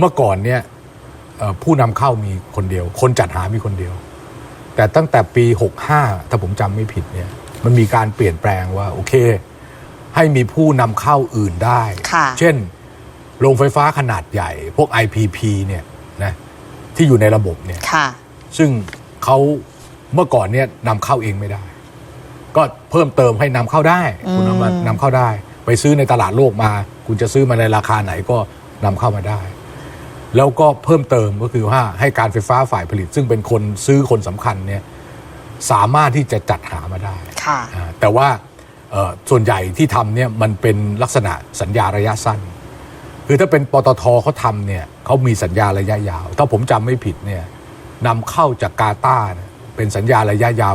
เมื่อก่อนเนี่ยเอ่อผู้นำเข้ามีคนเดียว คนจัดหามีคนเดียว แต่ตั้งแต่ปี 65 ถ้าผมจำไม่ผิดเนี่ยมันมีการเปลี่ยนแปลงว่า โอเค ให้มีผู้นำเข้าอื่นได้ค่ะเช่น โรงไฟฟ้าขนาดใหญ่ พวก IPP เนี่ยนะที่อยู่ในระบบเนี่ยค่ะซึ่งเขาเมื่อก่อนเนี่ยนำเข้าเองไม่ได้ ก็เพิ่มเติมให้นำเข้าได้ คุณนำมานำเข้าได้ ไปซื้อในตลาดโลกมา คุณจะซื้อมาในราคาไหนก็นำเข้ามาได้ แล้วก็เพิ่มเติมก็คือว่าให้การไฟฟ้าฝ่ายผลิต ซึ่งเป็นคนซื้อคนสำคัญเนี่ยสามารถที่จะจัดหามาได้ค่ะ อ่าแต่ว่าเอ่อส่วนใหญ่ที่ทำเนี่ยมันเป็นลักษณะสัญญาระยะสั้น คือถ้าเป็นปตทเขาทำเนี่ยเขามีสัญญาระยะยาว ถ้าผมจำไม่ผิดเนี่ยนำเข้าจากกาตาร์เนี่ยเป็นสัญญาระยะยาว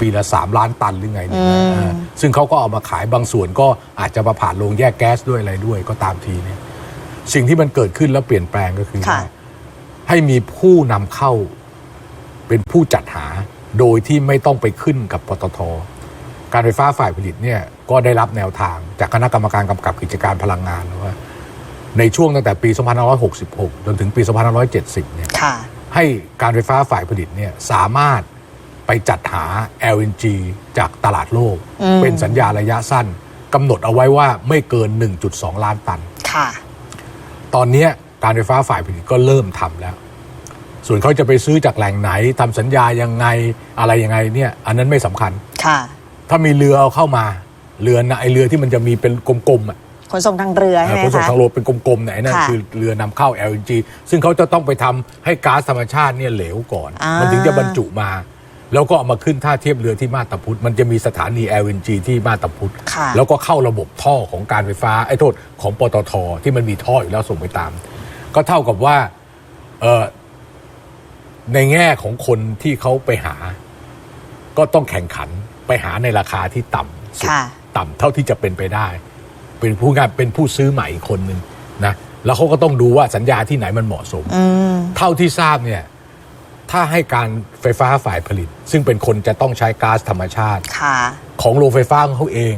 ปีละ 3 ล้านตันหรือไงเนี่ยนะอืมอ่าซึ่งเขาก็เอามาขายบางส่วนก็อาจจะมาผ่านโรงแยกแก๊สด้วยอะไรด้วยก็ตามทีเนี่ย สิ่งที่มันเกิดขึ้นแล้วเปลี่ยนแปลงก็คือค่ะว่าให้มีผู้นำเข้า เป็นผู้จัดหาโดยที่ไม่ต้องไปขึ้นกับปตท การไฟฟ้าฝ่ายผลิตเนี่ยก็ได้รับแนวทางจากคณะกรรมการกำกับกิจการพลังงานว่า ในช่วงตั้งแต่ปี 2566 จนถึงปี 2570 เนี่ย ค่ะ ให้การไฟฟ้าฝ่ายผลิตเนี่ยสามารถไปจัดหา LNG จากตลาดโลก อืม เป็นสัญญาระยะสั้นกำหนดเอาไว้ว่าไม่เกิน 1.2 ล้านตัน ค่ะ ตอนเนี้ยการไฟฟ้าฝ่ายผลิตก็เริ่มทำแล้ว ส่วนเขาจะไปซื้อจากแหล่งไหนทำสัญญายังไงอะไรยังไงเนี่ย อันนั้นไม่สำคัญค่ะ ถ้ามีเรือเอาเข้ามาเรือนะไอเรือที่มันจะมีเป็นกลมๆอะขนส่งทางเรือใช่ไหมขนส่งคะทางโลกเป็นกลมๆเนี่ยไอ้นั่นค่ะคือเรือนำเข้า LNG ซึ่งเขาจะต้องไปทำให้ก๊าซธรรมชาติเนี่ยเหลวก่อนอ่ามัมันถึงจะบรรจุมา แล้วก็เอามาขึ้นท่าเทียบเรือที่มาตาพุธมันจะมีสถานี LNG ที่มาตาพุธค่ะ แล้วก็เข้าระบบท่อของการไฟฟ้าไอ้โทษของปตทที่มันมีท่ออยู่แล้วส่งไปตาม ก็เท่ากับว่าเอ่อในแง่ของคนที่เขาไปหา ก็ต้องแข่งขันไปหาในราคาที่ต่ำสุดค่ะ ต่ำเท่าที่จะเป็นไปได้ เป็นผู้งานเป็นผู้ซื้อใหม่อีกคนหนึ่งนะแล้วเขาก็ต้องดูว่าสัญญาที่ไหนมันเหมาะสม อืม เท่าที่ทราบเนี่ย ถ้าให้การไฟฟ้าฝ่ายผลิต ซึ่งเป็นคนจะต้องใช้ก๊าซธรรมชาติ ค่ะ ของโรงไฟฟ้าของเขาเอง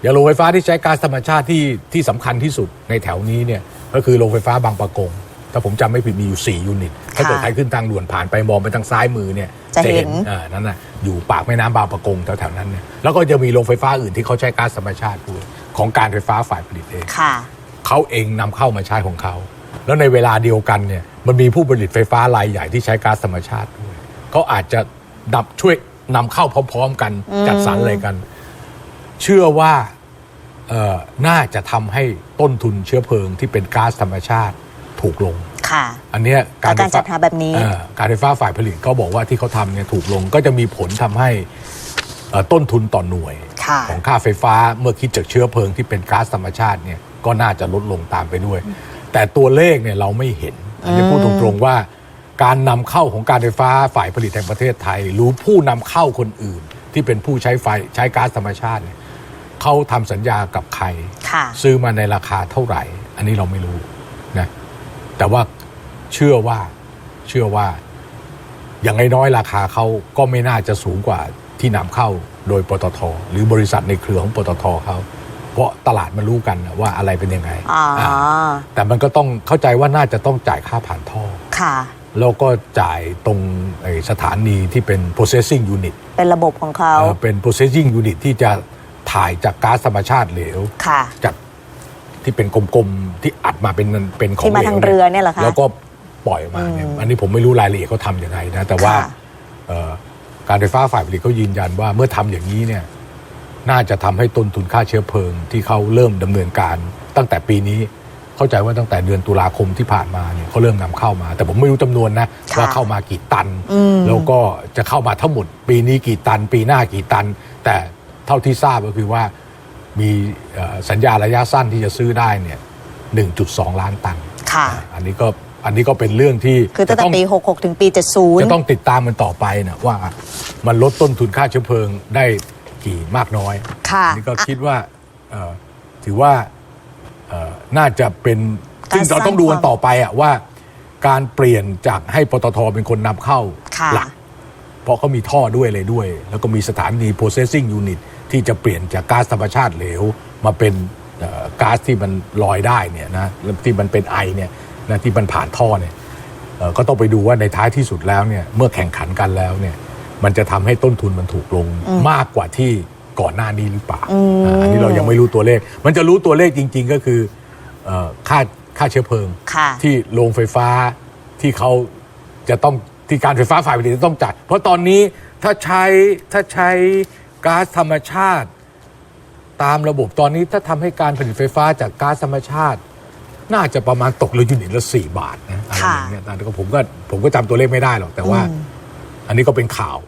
อย่างโรงไฟฟ้าที่ใช้ก๊าซธรรมชาติที่ที่สำคัญที่สุดในแถวนี้เนี่ยก็คือโรงไฟฟ้าบางปะกง ถ้าผมจำไม่ผิดมีอยู่ 4 ยูนิต ถ้าเกิดใครขึ้นทางด่วนผ่านไปมองไปทางซ้ายมือเนี่ยจะเห็น อ่านั่นน่ะอยู่ปากแม่น้ำบางปะกงแถวๆนั้นเนี่ยแล้วก็จะมีโรงไฟฟ้าอื่นที่เขาใช้ก๊าซธรรมชาติด้วยของการไฟฟ้าฝ่ายผลิตเอง ค่ะ เขาเองนำเข้ามาใช้ของเขา แล้วในเวลาเดียวกันเนี่ย มันมีผู้ผลิตไฟฟ้ารายใหญ่ที่ใช้ก๊าซธรรมชาติด้วยเขาอาจจะดับช่วยนำเข้าพร้อม ๆ กันอืมจัดสรรอะไรกัน เชื่อว่าเอ่อน่าจะทำให้ต้นทุนเชื้อเพลิงที่เป็นก๊าซธรรมชาติถูกลง ค่ะ อันเนี้ยจากการจัดหาแบบนี้ เอ่อการไฟฟ้าฝ่ายผลิตก็บอกว่าที่เขาทำเนี่ยถูกลงก็จะมีผลทำให้เอ่อต้นทุนต่อหน่วย ค่ะ ของค่าไฟฟ้าเมื่อคิดจากเชื้อเพลิงที่เป็นก๊าซธรรมชาติเนี่ยก็น่าจะลดลงตามไปด้วย แต่ตัวเลขเนี่ยเราไม่เห็น อันนี้พูดตรงๆว่า การนำเข้าของการไฟฟ้าฝ่ายผลิตแห่งประเทศไทย หรือผู้นำเข้าคนอื่น ที่เป็นผู้ใช้ไฟใช้ก๊าซธรรมชาติเนี่ยเขาทำสัญญากับใครค่ะซื้อมาในราคาเท่าไหร่ อันนี้เราไม่รู้นะแต่ว่าเชื่อว่าเชื่อว่า อย่างน้อยๆราคาเขาก็ไม่น่าจะสูงกว่าที่นำเข้าโดยปตทหรือบริษัทในเครือของปตทเขา เพราะตลาดมันรู้กันนะว่าอะไรเป็นยังไงอ๋ออาแต่มันก็ต้องเข้าใจว่าน่าจะต้องจ่ายค่าผ่านท่อ ค่ะ แล้วก็จ่ายตรงไอ้สถานีที่เป็น processing unit เป็นระบบของเขาเอ่อเป็น processing unit ที่จะถ่ายจากก๊าซธรรมชาติเหลว ค่ะ จากที่เป็นกลมๆ ที่อัดมาเป็นเป็นของที่มาเหลวทางเรือเนี่ยเหรอคะแล้วก็ปล่อยมาเนี่ยอืมอันนี้ผมไม่รู้รายละเอียดเขาทำยังไงนะ แต่ว่าค่ะ เอ่อการไฟฟ้าฝ่ายผลิตเขายืนยันว่าเมื่อทำอย่างนี้เนี่ย น่าจะทำให้ต้นทุนค่าเชื้อเพลิง ที่เขาเริ่มดำเนินการ ตั้งแต่ปีนี้เข้าใจว่าตั้งแต่เดือนตุลาคมที่ผ่านมาเนี่ยเขาเริ่มนำเข้ามา แต่ผมไม่รู้จำนวนนะค่ะว่าเข้ามากี่ตันอืมแล้วก็จะเข้ามาทั้งหมด ปีนี้กี่ตัน ปีหน้ากี่ตัน แต่เท่าที่ทราบก็คือว่ามีเอ่อสัญญาระยะสั้นที่จะซื้อได้เนี่ย 1.2 ล้านตันค่ะอันนี้ก็อันนี้ก็เป็นเรื่องที่คือตั้งแต่จะปี 66 ถึงปี 70 จะต้องติดตามมันต่อไปนะว่ามันลดต้นทุนค่าเชื้อเพลิงได้ กี่มากน้อยค่ะอันนี้ก็คิดว่าเอ่อถือว่าเอ่อน่าจะเป็นการซึ่งเราต้องดูกันต่อไปอะว่า การเปลี่ยนจากให้ปตทเป็นคนนำเข้าค่ะหลักเพราะเขามีท่อด้วยเลยด้วย แล้วก็มีสถานี processing unit ที่จะเปลี่ยนจากก๊าซธรรมชาติเหลว มาเป็นเอ่อก๊าซที่มันลอยได้เนี่ยนะแล้วที่มันเป็นไอเนี่ยนะที่มันผ่านท่อเนี่ยเอ่อก็ต้องไปดูว่าในท้ายที่สุดแล้วเนี่ยเมื่อแข่งขันกันแล้วเนี่ย มันจะทำให้ต้นทุนมันถูกลงมากกว่าที่ก่อนหน้านี้หรือเปล่าอ่าอันนี้เรายังไม่รู้ตัวเลข มันจะรู้ตัวเลขจริง ๆ ก็คือเอ่อค่าค่าเชื้อเพลิงค่ะที่โรงไฟฟ้าที่เขาจะต้องที่การไฟฟ้าฝ่ายผลิตจะต้องจ่ายเพราะตอนนี้ถ้าใช้ถ้าใช้ก๊าซธรรมชาติ ตามระบบตอนนี้ถ้าทำให้การผลิตไฟฟ้าจากก๊าซธรรมชาติ น่าจะประมาณตกเลยยูนิตละสี่บาทนะอะไรอย่างเงี้ยแต่ก็ผมก็ผมก็จำตัวเลขไม่ได้หรอกแต่ว่า อันนี้ก็เป็นข่าว